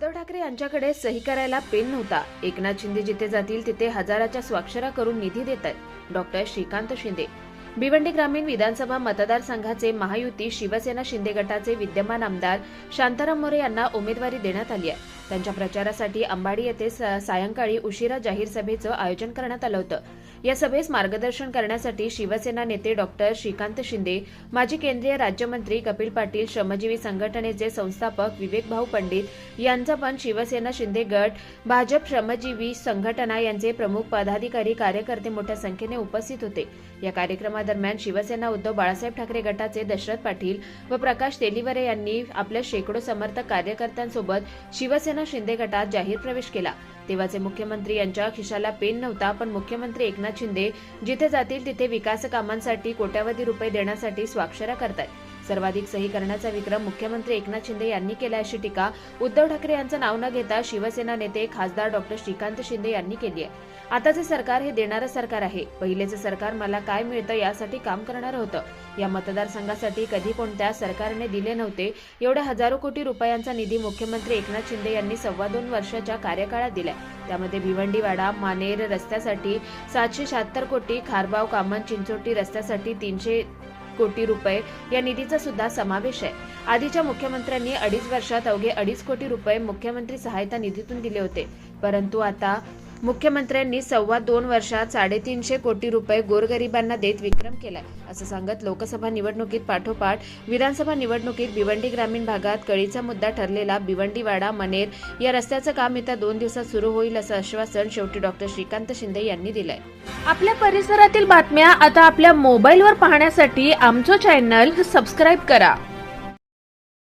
उद्धव ठाकरे यांच्याकडे सही करायला पेन नव्हता. एकनाथ शिंदे जिथे जातील तिथे हजाराच्या स्वाक्षऱ्या करून निधी देत आहेत डॉक्टर श्रीकांत शिंदे. भिवंडी ग्रामीण विधानसभा मतदारसंघाचे महायुती शिवसेना शिंदे गटाचे विद्यमान आमदार शांताराम मोरे यांना उमेदवारी देण्यात आली आहे. त्यांच्या प्रचारासाठी अंबाडी येथे सायंकाळी उशिरा जाहीर सभेचं आयोजन करण्यात आलं होतं. या सभेस मार्गदर्शन करण्यासाठी शिवसेना नेते डॉक्टर श्रीकांत शिंदे माजी केंद्रीय राज्यमंत्री कपिल पाटील श्रमजीवी संघटनेचे संस्थापक विवेक भाऊ पंडित यांचा पण शिवसेना शिंदे गट भाजप श्रमजीवी संघटना यांचे प्रमुख पदाधिकारी कार्यकर्ते मोठ्या संख्येने उपस्थित होते. या कार्यक्रमादरम्यान शिवसेना उद्धव बाळासाहेब ठाकरे गटाचे दशरथ पाटील व प्रकाश तेलीवरे यांनी आपल्या शेकडो समर्थक कार्यकर्त्यांसोबत शिवसेना शिंदे गटात जाहीर प्रवेश केला. तेव्हाचे मुख्यमंत्री यांच्या खिशाला पेन नव्हता पण मुख्यमंत्री एकनाथ शिंदे जिथे जातील तिथे विकास कामांसाठी कोट्यावधी रुपये देण्यासाठी स्वाक्षऱ्या करतात सर्वाधिक सही करण्याचा विक्रम मुख्यमंत्री एकनाथ शिंदे यांनी केला अशी टीका उद्धव ठाकरे यांचं नाव न घेता शिवसेना नेते खासदार डॉक्टर श्रीकांत शिंदे यांनी केली आहे. आताचे सरकार हे देणारं सरकार आहे. पहिलेचं सरकार मला काय मिळतं यासाठी काम करणारं होतं. या मतदारसंघासाठी कधी कोणत्या सरकारने दिले नव्हते एवढ्या हजारो कोटी रुपयांचा निधी मुख्यमंत्री एकनाथ शिंदे यांनी सव्वा दोन वर्षाच्या कार्यकाळात दिलाय. त्यामध्ये भिवंडीवाडा मानेर रस्त्यासाठी सातशे शहात्तर कोटी खारबाव कामन चिंचोटी रस्त्यासाठी तीनशे कोटी रुपये या निधीचा सुद्धा समावेश आहे. आधीच्या मुख्यमंत्र्यांनी अडीच वर्षात अवघे अडीच कोटी रुपये मुख्यमंत्री सहायता निधीतून दिले होते. परंतु आता मुख्यमंत्र्यांनी सव्वा दोन वर्षात साडेतीनशे कोटी रुपये गोरगरिबांना देत विक्रम केलाय असं सांगत लोकसभा निवडणुकीत पाठोपाठ विधानसभा निवडणुकीत भिवंडी ग्रामीण भागात कळीचा मुद्दा ठरलेला भिवंडीवाडा मनेर या रस्त्याचं काम येत्या दोन दिवसात सुरू होईल असं आश्वासन शेवटी डॉक्टर श्रीकांत शिंदे यांनी दिलंय. आपल्या परिसरातील बातम्या आता आपल्या मोबाईलवर पाहण्यासाठी आमचं चॅनल सबस्क्राईब करा.